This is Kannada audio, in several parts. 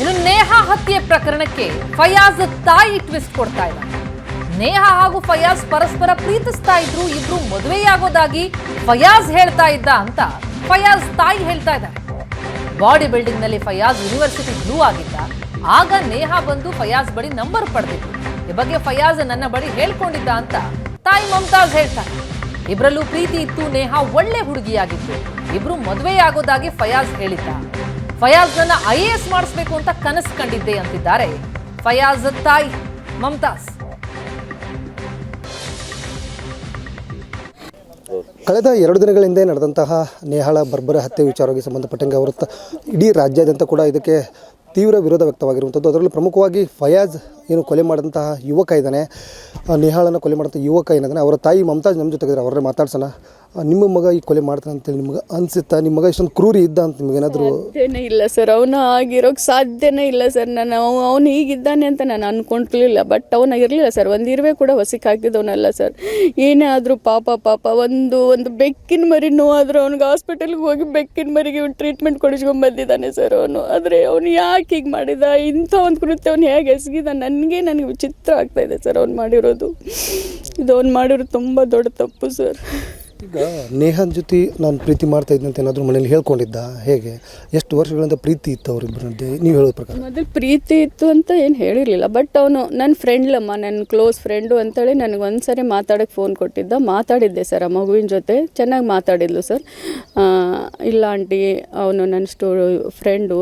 ಇನ್ನು ನೇಹಾ ಹತ್ಯೆ ಪ್ರಕರಣಕ್ಕೆ ಫಯಾಜ್ ತಾಯಿ ಟ್ವಿಸ್ಟ್ ಕೊಡ್ತಾ ಇದ್ದಾರೆ. ನೇಹಾ ಹಾಗೂ ಫಯಾಜ್ ಪರಸ್ಪರ ಪ್ರೀತಿಸ್ತಾ ಇದ್ರು ಇಬ್ರು ಮದುವೆಯಾಗೋದಾಗಿ ಫಯಾಜ್ ಹೇಳ್ತಾ ಇದ್ದ ಅಂತ ಫಯಾಜ್ ತಾಯಿ ಹೇಳ್ತಾ ಇದ್ದಾರೆ. ಬಾಡಿ ಬಿಲ್ಡಿಂಗ್ನಲ್ಲಿ ಫಯಾಜ್ ಯೂನಿವರ್ಸಿಟಿ ಬ್ಲೂ ಆಗಿದ್ದ, ಆಗ ನೇಹಾ ಬಂದು ಫಯಾಜ್ ಬಳಿ ನಂಬರ್ ಪಡೆದಿತ್ತು. ಈ ಬಗ್ಗೆ ಫಯಾಜ್ ನನ್ನ ಬಳಿ ಹೇಳ್ಕೊಂಡಿದ್ದ ಅಂತ ತಾಯಿ ಮಮತಾಜ್ ಹೇಳ್ತಾರೆ. ಇಬ್ರಲ್ಲೂ ಪ್ರೀತಿ ಇತ್ತು, ನೇಹಾ ಒಳ್ಳೆ ಹುಡುಗಿಯಾಗಿತ್ತು. ಇಬ್ರು ಮದುವೆಯಾಗೋದಾಗಿ ಫಯಾಜ್ ಹೇಳಿದ್ದ. ಫಯಾಜ್ ನನ್ನ ಐ ಎ ಎಸ್ ಮಾಡಿಸ್ಬೇಕು ಅಂತ ಕನಸು ಕಂಡಿದ್ದೆ ಅಂತಿದ್ದಾರೆ. ಫಯಾಜ್ ತಾಯಿ ಮಮತಾಸ್ ಕಳೆದ ಎರಡು ದಿನಗಳ ಹಿಂದೆ ನಡೆದಂತಹ ನೇಹಾಳ ಬರ್ಬರ ಹತ್ಯೆ ವಿಚಾರವಾಗಿ ಸಂಬಂಧಪಟ್ಟಂಗೆ ಅವರು ಇಡೀ ರಾಜ್ಯಾದ್ಯಂತ ಕೂಡ ಇದಕ್ಕೆ ತೀವ್ರ ವಿರೋಧ ವ್ಯಕ್ತವಾಗಿರುವಂಥದ್ದು. ಅದರಲ್ಲಿ ಪ್ರಮುಖವಾಗಿ ಫಯಾಜ್ ಏನು ಕೊಲೆ ಮಾಡಿದಂತಹ ಯುವಕ ಇದ್ದಾನೆ. ನೇಹಾಳನ್ನು ಕೊಲೆ ಮಾಡಿದಂಥ ಯುವಕ ಏನಿದ್ದಾನೆ, ಅವರ ತಾಯಿ ಮಮತಾಜ್ ನಮ್ಮ ಜೊತೆಗಿದ್ದಾರೆ ಅವರೇ ಮಾತಾಡ್ಸೋಣ. ನಿಮ್ಮ ಮಗ ಈ ಕೊಲೆ ಮಾಡ್ತಾನೆ ಅಂತೇಳಿ ನಿಮ್ಗೆ ಅನಿಸುತ್ತಾ? ನಿಮ್ಮ ಮಗ ಇಷ್ಟೊಂದು ಕ್ರೂರಿ ಇದ್ದ ಅಂತ ನಿಮಗೇನಾದರೂ ಸಾಧ್ಯನೇ ಇಲ್ಲ ಸರ್, ಅವನು ಆಗಿರೋಕೆ ಸಾಧ್ಯನೇ ಇಲ್ಲ ಸರ್. ನಾನು ಅವನು ಹೀಗಿದ್ದಾನೆ ಅಂತ ನಾನು ಅಂದ್ಕೊಂಡಿರಲಿಲ್ಲ ಬಟ್ ಅವನ ಇರಲಿಲ್ಲ ಸರ್. ಒಂದು ಇರುವೆ ಕೂಡ ಹೊಸಕ್ಕೆ ಹಾಕಿದವನಲ್ಲ ಸರ್. ಏನೇ ಆದರೂ ಪಾಪ ಪಾಪ, ಒಂದು ಒಂದು ಬೆಕ್ಕಿನ ಮರಿ ನೋವಾದರೂ ಅವ್ನಿಗೆ ಹಾಸ್ಪಿಟಲ್ಗೆ ಹೋಗಿ ಬೆಕ್ಕಿನ ಮರಿಗೆ ಟ್ರೀಟ್ಮೆಂಟ್ ಕೊಡಿಸ್ಕೊಂಡು ಬಂದಿದ್ದಾನೆ ಸರ್ ಅವನು. ಆದರೆ ಅವನು ಯಾಕೆ ಹೀಗೆ ಮಾಡಿದ? ಇಂಥ ಒಂದು ಕೃತ್ಯ ಅವನು ಹೇಗೆ ಎಸಗಿದ? ನನಗೆ ನನಗೆ ವಿಚಿತ್ರ ಆಗ್ತಾ ಇದೆ ಸರ್ ಅವ್ನು ಮಾಡಿರೋದು. ಇದು ಅವ್ನು ಮಾಡಿರೋದು ತುಂಬ ದೊಡ್ಡ ತಪ್ಪು ಸರ್. ಈಗ ನೇಹನ್ ಜೊತೆ ನಾನು ಪ್ರೀತಿ ಮಾಡ್ತಾ ಇದ್ದೆ ಅಂತ ಏನಾದರೂ ಮನೇಲಿ ಹೇಳ್ಕೊಂಡಿದ್ದ? ಹೇಗೆ? ಎಷ್ಟು ವರ್ಷಗಳಿಂದ ಪ್ರೀತಿ ಇತ್ತು ಅವರಿಬ್ಬರ ನೀವು ಹೇಳೋ ಪ್ರಕಾರ. ಮೊದಲು ಪ್ರೀತಿ ಇತ್ತು ಅಂತ ಏನು ಹೇಳಿರಲಿಲ್ಲ. ಬಟ್ ಅವನು ನನ್ನ ಫ್ರೆಂಡ್ಲಮ್ಮ ನನ್ನ ಕ್ಲೋಸ್ ಫ್ರೆಂಡು ಅಂತೇಳಿ ನನಗೆ ಒಂದ್ಸರಿ ಮಾತಾಡೋಕ್ಕೆ ಫೋನ್ ಕೊಟ್ಟಿದ್ದ. ಮಾತಾಡಿದ್ದೆ ಸರ್ ಆ ಮಗುವಿನ ಜೊತೆ. ಚೆನ್ನಾಗಿ ಮಾತಾಡಿದ್ಲು ಸರ್. ಇಲ್ಲ ಆಂಟಿ ಅವನು ನನ್ನ ಸ್ಟೋ ಫ್ರೆಂಡು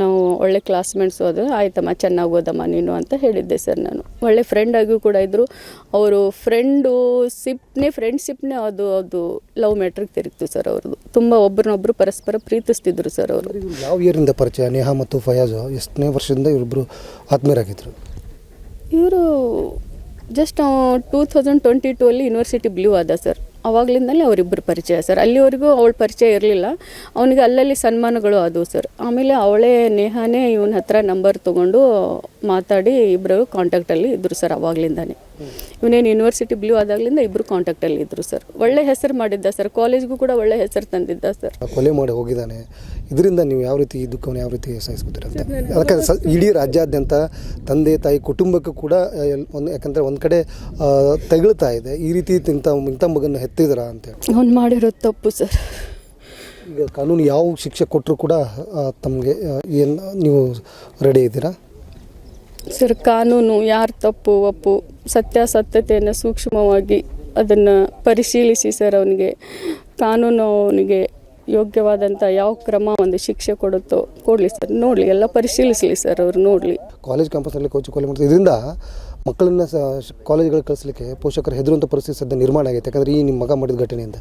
ನಾವು ಒಳ್ಳೆ ಕ್ಲಾಸ್ಮೇಟ್ಸು ಅದು ಆಯ್ತಮ್ಮ ಚೆನ್ನಾಗಿ ಓದಮ್ಮ ನೀನು ಅಂತ ಹೇಳಿದ್ದೆ ಸರ್ ನಾನು. ಒಳ್ಳೆ ಫ್ರೆಂಡ್ ಆಗಿಯೂ ಕೂಡ ಇದ್ದರು ಅವರು ಫ್ರೆಂಡು ಸಿಪ್ನೇ ಫ್ರೆಂಡ್ಶಿಪ್ನೇ ಅದು ಅದು ಲವ್ ಮ್ಯಾಟ್ರಿಗೆ ತಿರುಗ್ತು ಸರ್ ಅವ್ರದ್ದು. ತುಂಬ ಒಬ್ರನ್ನೊಬ್ರು ಪರಸ್ಪರ ಪ್ರೀತಿಸ್ತಿದ್ರು ಸರ್ ಅವರು. ಯಾವ ಇಯರಿಂದ ಪರಿಚಯ? ನೇಹಾ ಮತ್ತು ಫಯಾಜ್ ಎಷ್ಟನೇ ವರ್ಷದಿಂದ ಇವರಿಬ್ಬರು ಆತ್ಮೀಯರಾಗಿದ್ದರು ಇವರು just two thousand twenty two ಅಲ್ಲಿ ಯೂನಿವರ್ಸಿಟಿ ಬ್ಲೂ ಆದ ಸರ್. ಅವಾಗ್ಲಿಂದಲೇ ಅವರಿಬ್ಬರು ಪರಿಚಯ ಸರ್. ಅಲ್ಲಿವರೆಗೂ ಅವಳ ಪರಿಚಯ ಇರಲಿಲ್ಲ. ಅವನಿಗೆ ಅಲ್ಲಲ್ಲಿ ಸನ್ಮಾನಗಳು ಆದವು ಸರ್. ಆಮೇಲೆ ಅವಳೇ ನೇಹಾನೇ ಇವನ ಹತ್ರ ನಂಬರ್ ತೊಗೊಂಡು ಮಾತಾಡಿ ಇಬ್ಬರು ಕಾಂಟ್ಯಾಕ್ಟಲ್ಲಿ ಇದ್ದರು ಸರ್ ಅವಾಗ್ಲಿಂದಾನೆ. ಇವನೇನು ಯೂನಿವರ್ಸಿಟಿ ಬ್ಲೂ ಆದಾಗಲಿಂದ ಇಬ್ಬರು ಕಾಂಟ್ಯಾಕ್ಟಲ್ಲಿ ಇದ್ದರು ಸರ್ ಒಳ್ಳೆ ಹೆಸರು ಮಾಡಿದ್ದ ಸರ್ ಕಾಲೇಜ್ಗೂ ಕೂಡ ಒಳ್ಳೆ ಹೆಸರು ತಂದಿದ್ದ ಸರ್ ಕೊಲೆ ಮಾಡಿ ಹೋಗಿದ್ದಾನೆ. ಇದರಿಂದ ನೀವು ಯಾವ ರೀತಿ ಈ ದುಃಖವನ್ನು ಯಾವ ರೀತಿ ಸಹಿಸ್ಕೊತೀರ ಅಂತ? ಅದಕ್ಕೆ ಸ ಇಡೀ ರಾಜ್ಯಾದ್ಯಂತ ತಂದೆ ತಾಯಿ ಕುಟುಂಬಕ್ಕೂ ಕೂಡ ಒಂದು ಯಾಕಂದರೆ ಒಂದು ಕಡೆ ತೆಗಳ್ತಾ ಇದೆ. ಈ ರೀತಿ ಇಂಥ ಇಂಥ ಮಗನ ಹೆತ್ತಿದ್ರ ಅಂತೇಳಿ ಅವ್ನು ಮಾಡಿರೋ ತಪ್ಪು ಸರ್ ಈಗ ಕಾನೂನು ಯಾವ ಶಿಕ್ಷೆ ಕೊಟ್ಟರು ಕೂಡ ತಮಗೆ ಏನು ನೀವು ರೆಡಿ ಇದ್ದೀರಾ? ಸರ್ ಕಾನೂನು ಯಾರು ತಪ್ಪು ಒಪ್ಪು ಸತ್ಯಾಸತ್ಯತೆಯನ್ನು ಸೂಕ್ಷ್ಮವಾಗಿ ಅದನ್ನು ಪರಿಶೀಲಿಸಿ ಸರ್ ಅವನಿಗೆ. ಕಾನೂನು ಅವನಿಗೆ ಯೋಗ್ಯವಾದಂಥ ಯಾವ ಕ್ರಮ ಒಂದು ಶಿಕ್ಷೆ ಕೊಡುತ್ತೋ ಕೊಡಲಿ ಸರ್ ನೋಡಲಿ ಎಲ್ಲ ಪರಿಶೀಲಿಸಲಿ ಸರ್ ಅವ್ರು ನೋಡಲಿ. ಕಾಲೇಜ್ ಕ್ಯಾಂಪಸ್ನಲ್ಲಿ ಕೋಚ್ ಕೊಲೆ ಮಾಡ್ತಾರೆ ಇದರಿಂದ ಮಕ್ಕಳನ್ನ ಸ ಕಾಲೇಜ್ಗಳಿಗೆ ಕಳಿಸ್ಲಿಕ್ಕೆ ಪೋಷಕರು ಹೆದರುವಂಥ ಪರಿಸ್ಥಿತಿ ಸದ್ಯ ನಿರ್ಮಾಣ ಆಗೈತೆ. ಯಾಕಂದರೆ ಈ ನಿಮ್ಮ ಮಗ ಮಾಡಿದ ಘಟನೆಯಿಂದ.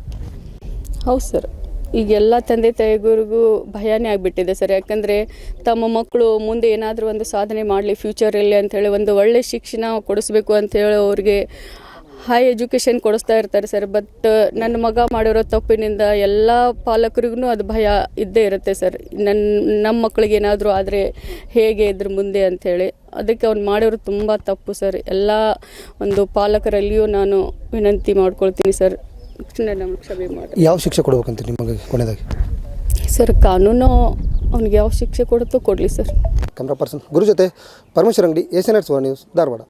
ಹೌದು ಸರ್. ಈಗ ಎಲ್ಲ ತಂದೆ ತಾಯಿಗಳಿಗೂ ಭಯನೇ ಆಗಿಬಿಟ್ಟಿದೆ ಸರ್. ಯಾಕಂದರೆ ತಮ್ಮ ಮಕ್ಕಳು ಮುಂದೆ ಏನಾದರೂ ಒಂದು ಸಾಧನೆ ಮಾಡಲಿ ಫ್ಯೂಚರಲ್ಲಿ ಅಂಥೇಳಿ ಒಂದು ಒಳ್ಳೆ ಶಿಕ್ಷಣ ಕೊಡಿಸ್ಬೇಕು ಅಂಥೇಳಿ ಅವ್ರಿಗೆ ಹೈ ಎಜುಕೇಷನ್ ಕೊಡಿಸ್ತಾ ಇರ್ತಾರೆ ಸರ್. ಬಟ್ ನನ್ನ ಮಗ ಮಾಡಿರೋ ತಪ್ಪಿನಿಂದ ಎಲ್ಲ ಪಾಲಕರಿಗೂ ಅದು ಭಯ ಇದ್ದೇ ಇರುತ್ತೆ ಸರ್. ನನ್ನ ನಮ್ಮ ಮಕ್ಕಳಿಗೆ ಏನಾದರೂ ಆದರೆ ಹೇಗೆ ಇದ್ರ ಮುಂದೆ ಅಂಥೇಳಿ ಅದಕ್ಕೆ ಅವ್ನು ಮಾಡಿರೋ ತುಂಬ ತಪ್ಪು ಸರ್. ಎಲ್ಲ ಒಂದು ಪಾಲಕರಲ್ಲಿಯೂ ನಾನು ವಿನಂತಿ ಮಾಡ್ಕೊಳ್ತೀನಿ ಸರ್. ನನ್ನ ಕ್ಷಮೆ ಮಾಡಿ ಯಾವ ಶಿಕ್ಷೆ ಕೊಡ್ಬೇಕಂತ ನಿಮಗೆ ಕೊನೆಯದಾಗಿ ಸರ್ ಕಾನೂನು ಅವ್ನಿಗೆ ಯಾವ ಶಿಕ್ಷೆ ಕೊಡುತ್ತೋ ಕೊಡಲಿ ಸರ್ ಕ್ಯಾಮ್ರಾ ಪರ್ಸನ್ ಗುರು ಜೊತೆ ಪರಮೇಶ್ವರ ಅಂಗಡಿ ಏಷ್ಯನ್ ಸುವರ್ಣ ನ್ಯೂಸ್ ಧಾರವಾಡ.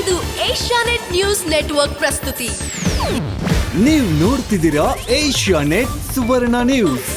ಇದು ಏಷ್ಯಾನೆಟ್ ನ್ಯೂಸ್ ನೆಟ್ವರ್ಕ್ ಪ್ರಸ್ತುತಿ. ನೀವು ನೋಡ್ತಿದ್ದೀರಾ ಏಷ್ಯಾ ನೆಟ್ ಸುವರ್ಣ ನ್ಯೂಸ್.